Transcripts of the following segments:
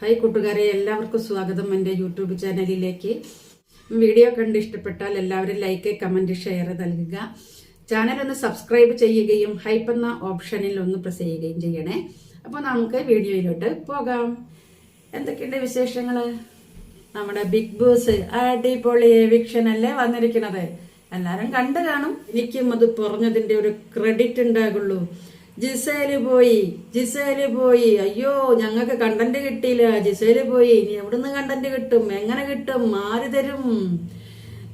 Hi കൂട്ടുകാരെ എല്ലാവർക്കും സ്വാഗതം എന്റെ യൂട്യൂബ് ചാനലിലേക്ക്. വീഡിയോ കണ്ട് ഇഷ്ടപ്പെട്ടാൽ എല്ലാവരും ലൈക്ക് കമന്റ് ഷെയർ നൽകുക. ചാനൽ ഒന്ന് സബ്സ്ക്രൈബ് ചെയ്യുകയും ഹൈപ്പ് എന്ന ഓപ്ഷനിൽ ഒന്ന് പ്രസ് ചെയ്യുകയും ചെയ്യണേ. അപ്പോൾ നമുക്ക് വീഡിയോയിലോട്ട് പോകാം. എന്തൊക്കെയുണ്ട് വിശേഷങ്ങൾ നമ്മുടെ ബിഗ് ബോസ് അടിപൊളി എവിക്ഷൻ അല്ലേ വന്നിരിക്കുന്നത് എല്ലാരും കണ്ടു കാണും. എനിക്കും അത് പറഞ്ഞതിന്റെ ഒരു ക്രെഡിറ്റ് ഉണ്ടാകുള്ളൂ. ജിസേൽ പോയി ജിസേൽ പോയി. അയ്യോ ഞങ്ങൾക്ക് കണ്ടന്റ് കിട്ടിയില്ല. ജിസേൽ പോയി. ഇനി എവിടുന്ന് കണ്ടന്റ് കിട്ടും? എങ്ങനെ കിട്ടും? ആര് തരും?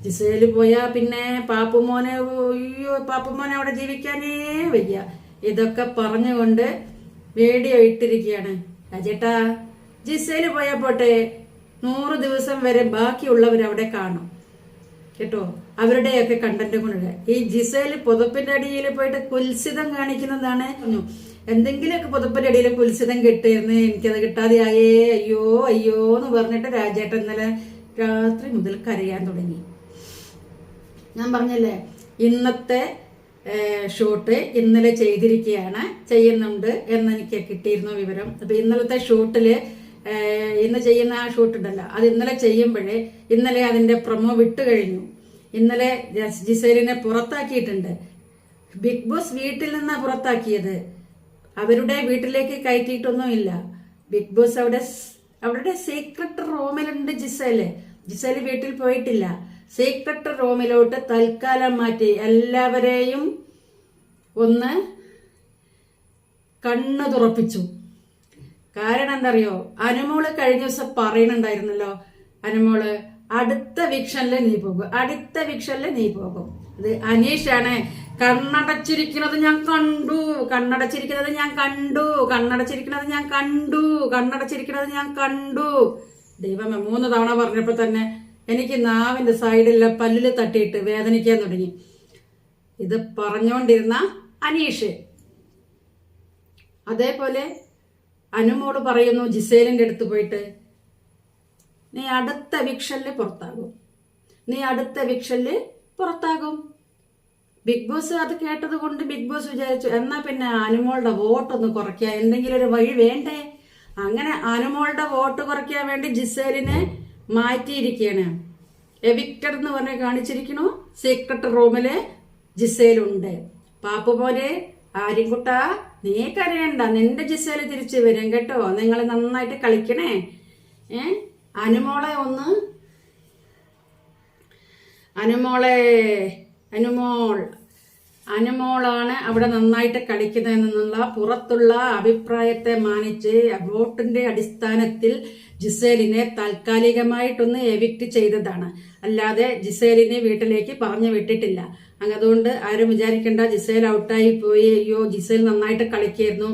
ജിസേൽ പോയാ പിന്നെ പാപ്പുമോനെ അയ്യോ പാപ്പുമോനെ അവിടെ ജീവിക്കാനേ വയ്യ. ഇതൊക്കെ പറഞ്ഞുകൊണ്ട് വീഡിയോ ഇട്ടിരിക്കുകയാണ്. അജേട്ടാ ജിസേൽ പോയാ പോട്ടെ. നൂറ് ദിവസം വരെ ബാക്കിയുള്ളവർ അവിടെ കാണും. കേട്ടോ? അവരുടെയൊക്കെ കണ്ടന്റ് കൊണ്ട് ഈ ജിസയിൽ പുതപ്പിന്റെ അടിയിൽ പോയിട്ട് കുൽസിതം കാണിക്കുന്നതാണ്. പറഞ്ഞു. എന്തെങ്കിലുമൊക്കെ പുതപ്പിന്റെ അടിയിൽ കുൽസിതം കിട്ടിയെന്ന് എനിക്കത് കിട്ടാതെ ആയേ അയ്യോ അയ്യോ എന്ന് പറഞ്ഞിട്ട് രാജേട്ടൻ ഇന്നലെ രാത്രി മുതൽ കരയാൻ തുടങ്ങി. ഞാൻ പറഞ്ഞല്ലേ ഇന്നത്തെ ഷൂട്ട് ഇന്നലെ ചെയ്തിരിക്കുകയാണ് ചെയ്യുന്നുണ്ട് എന്ന് എനിക്ക് കിട്ടിയിരുന്നു വിവരം. അപ്പൊ ഇന്നലത്തെ ഷൂട്ടിൽ ഇന്ന് ചെയ്യുന്ന ആ ഷൂട്ട് ഉണ്ടല്ലോ. അത് ഇന്നലെ ചെയ്യുമ്പോഴേ ഇന്നലെ അതിന്റെ പ്രൊമോ വിട്ടു കഴിഞ്ഞു. ഇന്നലെ ജിസേലിനെ പുറത്താക്കിയിട്ടുണ്ട്. ബിഗ് ബോസ് വീട്ടിൽ നിന്നാണ് പുറത്താക്കിയത്. അവരുടെ വീട്ടിലേക്ക് കയറ്റിയിട്ടൊന്നുമില്ല ബിഗ് ബോസ് അവിടെ അവരുടെ സീക്രട്ട് റൂമിലുണ്ട് ജിസേൽ. ജിസേൽ വീട്ടിൽ പോയിട്ടില്ല. സീക്രട്ട് റൂമിലോട്ട് തൽക്കാലം മാറ്റി. എല്ലാവരെയും ഒന്ന് കണ്ണു തുറപ്പിച്ചു കാരണം എന്തറിയോ അനുമോൾ കഴിഞ്ഞ ദിവസം പറയണുണ്ടായിരുന്നല്ലോ അനുമോൾ അടുത്ത വിക്ഷനിൽ നീ പോകും അടുത്ത വിക്ഷനിൽ നീ പോകും. അത് അനീഷാണ്. കണ്ണടച്ചിരിക്കുന്നത് ഞാൻ കണ്ടു കണ്ണടച്ചിരിക്കുന്നത് ഞാൻ കണ്ടു കണ്ണടച്ചിരിക്കുന്നത് ഞാൻ കണ്ടു കണ്ണടച്ചിരിക്കുന്നത് ഞാൻ കണ്ടു. ദൈവമേ മൂന്ന് തവണ പറഞ്ഞപ്പോൾ തന്നെ എനിക്ക് നാവിന്റെ സൈഡിലെ പല്ലിൽ തട്ടിയിട്ട് വേദനിക്കാൻ തുടങ്ങി. ഇത് പറഞ്ഞുകൊണ്ടിരുന്ന അനീഷ്. അതേപോലെ അനുമോൾ പറയുന്നു ജിസേലിന്റെ അടുത്ത് പോയിട്ട് നീ അടുത്ത വിക്ഷലിൽ പുറത്താകും. നീ അടുത്ത വിക്ഷലിൽ പുറത്താകും. ബിഗ് ബോസ് അത് കേട്ടത് കൊണ്ട് ബിഗ് ബോസ് വിചാരിച്ചു എന്നാ പിന്നെ അനുമോളുടെ വോട്ടൊന്ന് കുറയ്ക്കുക എന്തെങ്കിലും ഒരു വഴി വേണ്ടേ? അങ്ങനെ അനുമോളുടെ വോട്ട് കുറയ്ക്കാൻ വേണ്ടി ജിസേലിനെ മാറ്റിയിരിക്കുകയാണ്. എവിക്റ്റഡ് എന്ന് പറഞ്ഞ് കാണിച്ചിരിക്കണു സീക്രട്ട് റൂമിൽ ജിസേലുണ്ട്. പാപ്പു പോലെ ആര്യൻകുട്ട നീ കരയണ്ട നിന്റെ ജിസേൽ തിരിച്ചു വരും കേട്ടോ. നിങ്ങൾ നന്നായിട്ട് കളിക്കണേ. ഏ? അനുമോളെ ഒന്ന്. അനുമോളെ അനുമോൾ. അനുമോളാണ് അവിടെ നന്നായിട്ട് കളിക്കുന്നതെന്നുള്ള പുറത്തുള്ള അഭിപ്രായത്തെ മാനിച്ച് വോട്ടിന്റെ അടിസ്ഥാനത്തിൽ ജിസേലിനെ താൽക്കാലികമായിട്ടൊന്ന് എവിക്റ്റ് ചെയ്തതാണ്. അല്ലാതെ ജിസേലിനെ വീട്ടിലേക്ക് പറഞ്ഞു വിട്ടിട്ടില്ല. അങ്ങതുകൊണ്ട് ആരും വിചാരിക്കേണ്ട ജിസേൽ ഔട്ടായി പോയി. അയ്യോ ജിസേൽ നന്നായിട്ട് കളിക്കായിരുന്നു.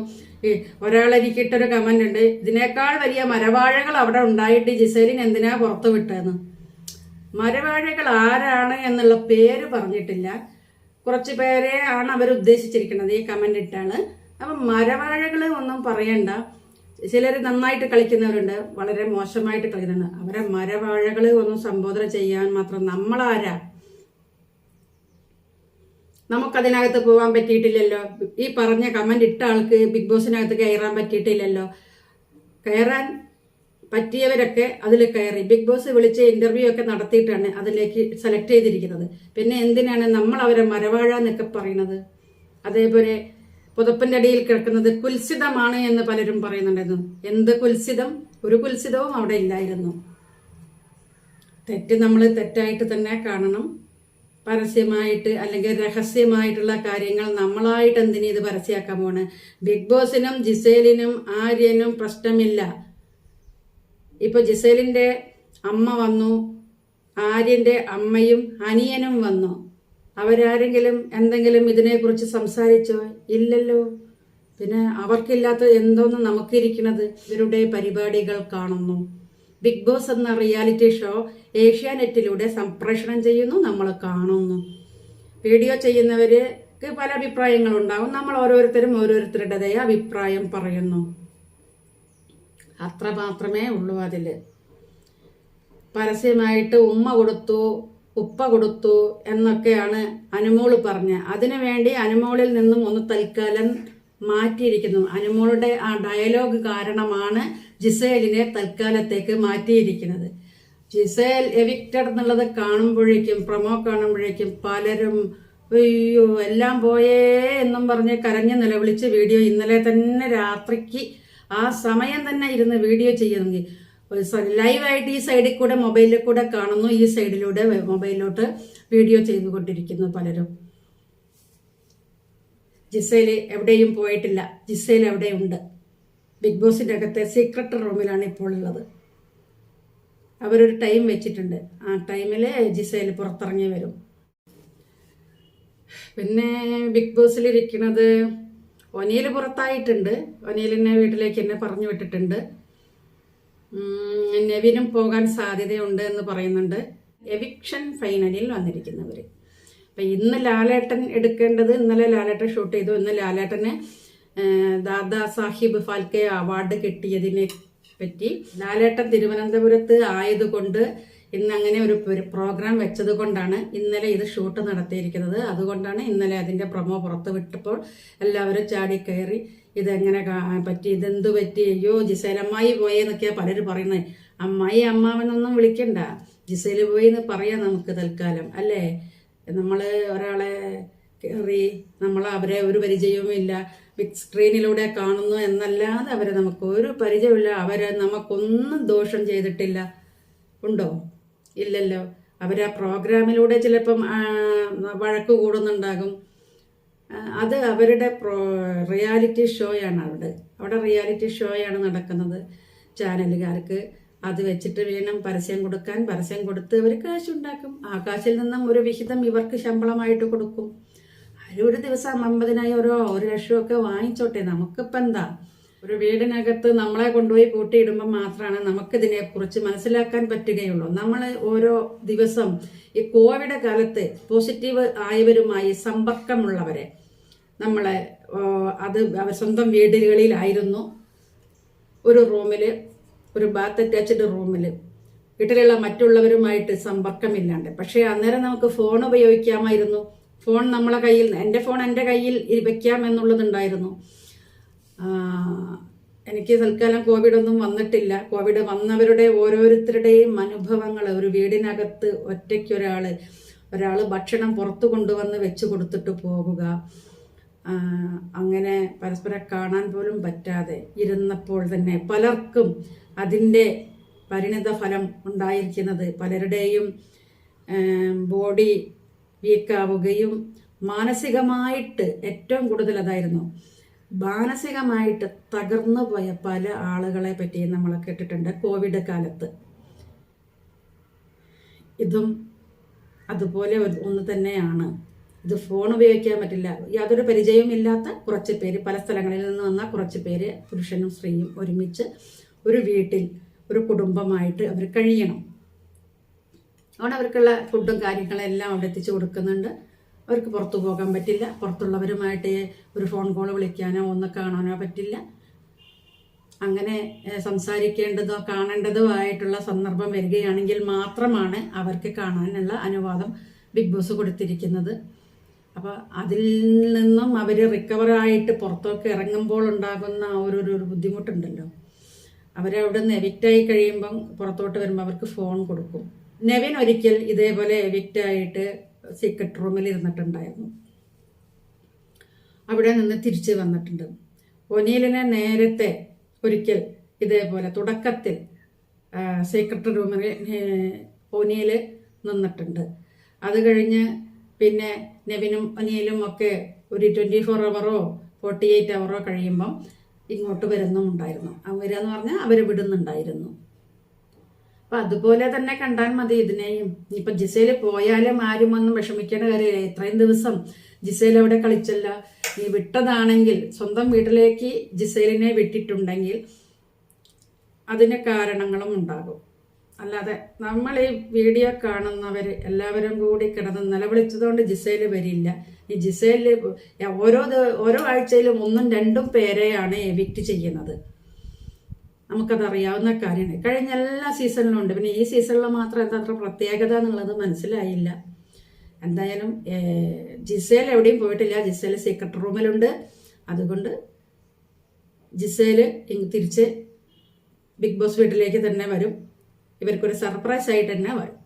ഒരാൾ എനിക്കിട്ടൊരു കമന്റ് ഉണ്ട്. ഇതിനേക്കാൾ വലിയ മരവാഴകൾ അവിടെ ഉണ്ടായിട്ട് ജിസേലിന് എന്തിനാ പുറത്തു വിട്ടതെന്ന്? മരവാഴകൾ ആരാണ് എന്നുള്ള പേര് പറഞ്ഞിട്ടില്ല. കുറച്ച് പേരെ ആണ് അവർ ഉദ്ദേശിച്ചിരിക്കുന്നത് ഈ കമന്റ് ഇട്ടാണ്. അപ്പം മരവാഴകൾ ഒന്നും പറയണ്ട. ചിലർ നന്നായിട്ട് കളിക്കുന്നവരുണ്ട്. വളരെ മോശമായിട്ട് കളിക്കുന്നുണ്ട് അവരെ മരവാഴകൾ ഒന്നും സംബോധന ചെയ്യാൻ മാത്രം നമ്മളാരാ? നമുക്കതിനകത്ത് പോകാൻ പറ്റിയിട്ടില്ലല്ലോ. ഈ പറഞ്ഞ കമന്റ് ഇട്ട ആൾക്ക് ബിഗ് ബോസിനകത്ത് കയറാൻ പറ്റിയിട്ടില്ലല്ലോ. കയറാൻ പറ്റിയവരൊക്കെ അതിൽ കയറി. ബിഗ് ബോസ് വിളിച്ച് ഇന്റർവ്യൂ ഒക്കെ നടത്തിയിട്ടാണ് അതിലേക്ക് സെലക്ട് ചെയ്തിരിക്കുന്നത്. പിന്നെ എന്തിനാണ് നമ്മൾ അവരെ മരവാഴ എന്നൊക്കെ പറയുന്നത്? അതേപോലെ പുതപ്പിന്റെ അടിയിൽ കിടക്കുന്നത് കുൽസിതമാണ് എന്ന് പലരും പറയുന്നുണ്ടായിരുന്നു. എന്ത് കുൽസിതം? ഒരു കുൽസിതവും അവിടെ ഇല്ലായിരുന്നു. തെറ്റ് നമ്മൾ തെറ്റായിട്ട് തന്നെ കാണണം. പരസ്യമായിട്ട് അല്ലെങ്കിൽ രഹസ്യമായിട്ടുള്ള കാര്യങ്ങൾ നമ്മളായിട്ട് എന്തിനു പരസ്യമാക്കാൻ പോണ്? ബിഗ് ബോസിനും ജിസേലിനും ആര്യനും പ്രശ്നമില്ല. ഇപ്പൊ ജിസേലിന്റെ അമ്മ വന്നു ആര്യന്റെ അമ്മയും അനിയനും വന്നു. അവരാരെങ്കിലും എന്തെങ്കിലും ഇതിനെക്കുറിച്ച് സംസാരിച്ചോ? ഇല്ലല്ലോ. പിന്നെ അവർക്കില്ലാത്ത എന്തോന്ന് നമുക്കിരിക്കണത്? ഇവരുടെ പരിപാടികൾ കാണുന്നു. ബിഗ് ബോസ് എന്ന റിയാലിറ്റി ഷോ ഏഷ്യാനെറ്റിലൂടെ സംപ്രേഷണം ചെയ്യുന്നു നമ്മൾ കാണുന്നു. വീഡിയോ ചെയ്യുന്നവർക്ക് പല അഭിപ്രായങ്ങളുണ്ടാവും. നമ്മൾ ഓരോരുത്തരും ഓരോരുത്തരുടേതായ അഭിപ്രായം പറയുന്നു. അത്ര മാത്രമേ ഉള്ളൂ അതിൽ പരസ്യമായിട്ട് ഉമ്മ കൊടുത്തു ഉപ്പ കൊടുത്തു എന്നൊക്കെയാണ് അനുമോൾ പറഞ്ഞ. അതിനുവേണ്ടി അനുമോളിൽ നിന്നും ഒന്ന് തൽക്കാലം മാറ്റിയിരിക്കുന്നു. അനുമോളുടെ ആ ഡയലോഗ് കാരണമാണ് ജിസേലിനെ തൽക്കാലത്തേക്ക് മാറ്റിയിരിക്കുന്നത്. ജിസേൽ എവിക്റ്റഡ് എന്നുള്ളത് കാണുമ്പോഴേക്കും പ്രൊമോ കാണുമ്പോഴേക്കും പലരും അയ്യോ എല്ലാം പോയേ എന്നും പറഞ്ഞ് കരഞ്ഞ് നിലവിളിച്ച് വീഡിയോ ഇന്നലെ തന്നെ രാത്രിക്ക് ആ സമയം തന്നെ ഇരുന്ന് വീഡിയോ ചെയ്യുന്നെങ്കിൽ. ലൈവായിട്ട് ഈ സൈഡിൽ കൂടെ മൊബൈലിൽ കൂടെ കാണുന്നു ഈ സൈഡിലൂടെ മൊബൈലിലോട്ട് വീഡിയോ ചെയ്തുകൊണ്ടിരിക്കുന്നു പലരും. ജിസേൽ എവിടെയും പോയിട്ടില്ല. ജിസേൽ എവിടെയുണ്ട് ബിഗ് ബോസിന്റെ അകത്തെ സീക്രട്ട് റൂമിലാണ് ഇപ്പോൾ ഉള്ളത്. അവരൊരു ടൈം വെച്ചിട്ടുണ്ട്. ആ ടൈമിൽ ജിസേൽ പുറത്തിറങ്ങി വരും. പിന്നെ ബിഗ് ബോസിലിരിക്കുന്നത് ഒനിയിൽ പുറത്തായിട്ടുണ്ട്. ഒനിയലിനെ വീട്ടിലേക്ക് എന്നെ പറഞ്ഞു വിട്ടിട്ടുണ്ട്. നെവിനും പോകാൻ സാധ്യതയുണ്ട് എന്ന് പറയുന്നുണ്ട്. എവിക്ഷൻ ഫൈനലിൽ വന്നിരിക്കുന്നവർ അപ്പം ഇന്ന് ലാലേട്ടൻ എടുക്കേണ്ടത് ഇന്നലെ ലാലേട്ടൻ ഷൂട്ട് ചെയ്തു. ഇന്ന് ലാലേട്ടന് ദാദാ സാഹിബ് ഫാൽക്കെ അവാർഡ് കിട്ടിയതിനെ പറ്റി. ലാലേട്ടൻ തിരുവനന്തപുരത്ത് ആയതുകൊണ്ട് ഇന്ന് അങ്ങനെ ഒരു പ്രോഗ്രാം വെച്ചത് കൊണ്ടാണ് ഇന്നലെ ഇത് ഷൂട്ട് നടത്തിയിരിക്കുന്നത്. അതുകൊണ്ടാണ് ഇന്നലെ അതിന്റെ പ്രൊമോ പുറത്ത് വിട്ടപ്പോൾ എല്ലാവരും ചാടി കയറി ഇതെങ്ങനെ പറ്റി ഇതെന്തു പറ്റി? അയ്യോ ജിസേൽ അമ്മായി പോയെന്നൊക്കെയാ പലരും പറയുന്നത്. അമ്മായി അമ്മാവനൊന്നും വിളിക്കണ്ട. ജിസേൽ പോയി എന്ന് പറയാം നമുക്ക് തൽക്കാലം അല്ലേ? നമ്മൾ ഒരാളെ കയറി നമ്മൾ അവരെ ഒരു പരിചയവും ഇല്ല. ബിഗ് സ്ക്രീനിലൂടെ കാണുന്നു എന്നല്ലാതെ അവരെ നമുക്ക് ഒരു പരിചയമില്ല അവരെ നമുക്കൊന്നും ദോഷം ചെയ്തിട്ടില്ല. ഉണ്ടോ? ഇല്ലല്ലോ. അവർ ആ പ്രോഗ്രാമിലൂടെ ചിലപ്പം വഴക്ക് കൂടുന്നുണ്ടാകും. അത് അവരുടെ പ്രോ റിയാലിറ്റി ഷോയാണ് അവിടെ. അവിടെ റിയാലിറ്റി ഷോയാണ് നടക്കുന്നത് ചാനലുകാർക്ക്. അത് വെച്ചിട്ട് വേണം പരസ്യം കൊടുക്കാൻ. പരസ്യം കൊടുത്ത് അവർ കാശുണ്ടാക്കും. ആ കാശിൽ നിന്നും ഒരു വിഹിതം ഇവർക്ക് ശമ്പളമായിട്ട് കൊടുക്കും. ഒരു ദിവസം അമ്പതിനായിരോ ഒരു ലക്ഷമൊക്കെ വാങ്ങിച്ചോട്ടെ. നമുക്കിപ്പോൾ എന്താ ഒരു വീടിനകത്ത് നമ്മളെ കൊണ്ടുപോയി കൂട്ടിയിടുമ്പോൾ മാത്രമാണ് നമുക്കിതിനെക്കുറിച്ച് മനസ്സിലാക്കാൻ പറ്റുകയുള്ളൂ. നമ്മൾ ഓരോ ദിവസം ഈ കോവിഡ് കാലത്ത് പോസിറ്റീവ് ആയവരുമായി സമ്പർക്കമുള്ളവരെ നമ്മളെ അത് സ്വന്തം വീടുകളിലായിരുന്നു. ഒരു റൂമിൽ ഒരു ബാത്ത് അറ്റാച്ച്ഡ് റൂമിൽ വീട്ടിലുള്ള മറ്റുള്ളവരുമായിട്ട് സമ്പർക്കമില്ലാണ്ട്. പക്ഷേ അന്നേരം നമുക്ക് ഫോൺ ഉപയോഗിക്കാമായിരുന്നു. ഫോൺ നമ്മളെ കയ്യിൽ എന്റെ ഫോൺ എന്റെ കയ്യിൽ വെക്കാം എന്നുള്ളതുണ്ടായിരുന്നു എനിക്ക് തൽക്കാലം കോവിഡ് ഒന്നും വന്നിട്ടില്ല. കോവിഡ് വന്നവരുടെ ഓരോരുത്തരുടെയും അനുഭവങ്ങൾ ഒരു വീടിനകത്ത് ഒറ്റയ്ക്കൊരാൾ ഒരാൾ ഭക്ഷണം പുറത്തു കൊണ്ടുവന്ന് വെച്ച് കൊടുത്തിട്ട് പോകുക. അങ്ങനെ പരസ്പരം കാണാൻ പോലും പറ്റാതെ ഇരുന്നപ്പോൾ തന്നെ പലർക്കും അതിന്റെ പരിണിത ഫലം ഉണ്ടായിരിക്കുന്നത് പലരുടെയും ബോഡി വീക്കാവുകയും മാനസികമായിട്ട് ഏറ്റവും കൂടുതൽ അതായിരുന്നു. മാനസികമായിട്ട് തകർന്നു പോയ പല ആളുകളെ പറ്റി നമ്മൾ കേട്ടിട്ടുണ്ട് കോവിഡ് കാലത്ത്. ഇതും അതുപോലെ ഒന്ന് തന്നെയാണ്. ഇത് ഫോൺ ഉപയോഗിക്കാൻ പറ്റില്ല. യാതൊരു പരിചയവും ഇല്ലാത്ത കുറച്ച് പേര് പല സ്ഥലങ്ങളിൽ നിന്ന് വന്ന കുറച്ച് പേര് പുരുഷനും സ്ത്രീയും ഒരുമിച്ച് ഒരു വീട്ടിൽ ഒരു കുടുംബമായിട്ട് അവർ കഴിയണം. അവിടെ അവർക്കുള്ള ഫുഡും കാര്യങ്ങളെല്ലാം അവിടെ എത്തിച്ചു കൊടുക്കുന്നുണ്ട്. അവർക്ക് പുറത്തു പോകാൻ പറ്റില്ല. പുറത്തുള്ളവരുമായിട്ട് ഒരു ഫോൺ കോൾ വിളിക്കാനോ ഒന്ന് കാണാനോ പറ്റില്ല. അങ്ങനെ സംസാരിക്കേണ്ടതോ കാണേണ്ടതോ ആയിട്ടുള്ള സന്ദർഭം വരികയാണെങ്കിൽ മാത്രമാണ് അവർക്ക് കാണാനുള്ള അനുവാദം ബിഗ് ബോസ് കൊടുത്തിരിക്കുന്നത്. അപ്പോൾ അതിൽ നിന്നും അവർ റിക്കവറായിട്ട് പുറത്തൊക്കെ ഇറങ്ങുമ്പോൾ ഉണ്ടാകുന്ന ഒരു ബുദ്ധിമുട്ടുണ്ടല്ലോ. അവരവിടെ നിന്ന് എവിക്റ്റായി കഴിയുമ്പം പുറത്തോട്ട് വരുമ്പോൾ അവർക്ക് ഫോൺ കൊടുക്കും. നെവിൻ ഒരിക്കൽ ഇതേപോലെ എവിക്റ്റായിട്ട് സീക്രട്ട് റൂമിൽ ഇരുന്നിട്ടുണ്ടായിരുന്നു. അവിടെ നിന്ന് തിരിച്ച് വന്നിട്ടുണ്ട്. ഒനീലിനെ നേരത്തെ ഒരിക്കൽ ഇതേപോലെ തുടക്കത്തിൽ സീക്രട്ട് റൂമിൽ ഒനിയിൽ നിന്നിട്ടുണ്ട്. അത് കഴിഞ്ഞ് പിന്നെ നെവിനും ഒനിയിലും ഒക്കെ ഒരു ട്വന്റി ഫോർ അവറോ ഫോർട്ടി എയ്റ്റ് അവറോ കഴിയുമ്പം ഇങ്ങോട്ട് വരുന്നുമുണ്ടായിരുന്നു. അവരെന്ന് പറഞ്ഞാൽ അവർ വിടുന്നുണ്ടായിരുന്നു. അപ്പൊ അതുപോലെ തന്നെ കണ്ടാൽ മതി ഇതിനെയും. ഇപ്പൊ ജിസയിൽ പോയാലും ആരും ഒന്നും വിഷമിക്കേണ്ട കാര്യമില്ല. ഇത്രയും ദിവസം ജിസയിൽ അവിടെ കളിച്ചല്ല. ഈ വിട്ടതാണെങ്കിൽ സ്വന്തം വീട്ടിലേക്ക് ജിസേലിനെ വിട്ടിട്ടുണ്ടെങ്കിൽ അതിന് കാരണങ്ങളും ഉണ്ടാകും. അല്ലാതെ നമ്മൾ ഈ വീഡിയോ കാണുന്നവർ എല്ലാവരും കൂടി കിടന്ന് നിലവിളിച്ചതുകൊണ്ട് ജിസേൽ വരില്ല. ഈ ജിസയിൽ ഓരോ ഓരോ ആഴ്ചയിലും ഒന്നും രണ്ടും പേരെയാണ് എവിക്റ്റ് ചെയ്യുന്നത്. നമുക്കത് അറിയാവുന്ന കാര്യമാണ്. കഴിഞ്ഞ എല്ലാ സീസണിലും ഉണ്ട്. പിന്നെ ഈ സീസണിൽ മാത്രം എന്താ അത്ര പ്രത്യേകത എന്നുള്ളത് മനസ്സിലായില്ല. എന്തായാലും ജിസേൽ എവിടെയും പോയിട്ടില്ല. ജിസേൽ സീക്രട്ട് റൂമിലുണ്ട് അതുകൊണ്ട് ഇങ്ങ് തിരിച്ച് ബിഗ് ബോസ് വീട്ടിലേക്ക് തന്നെ വരും. ഇവർക്കൊരു സർപ്രൈസ് ആയിട്ട് തന്നെ വരും.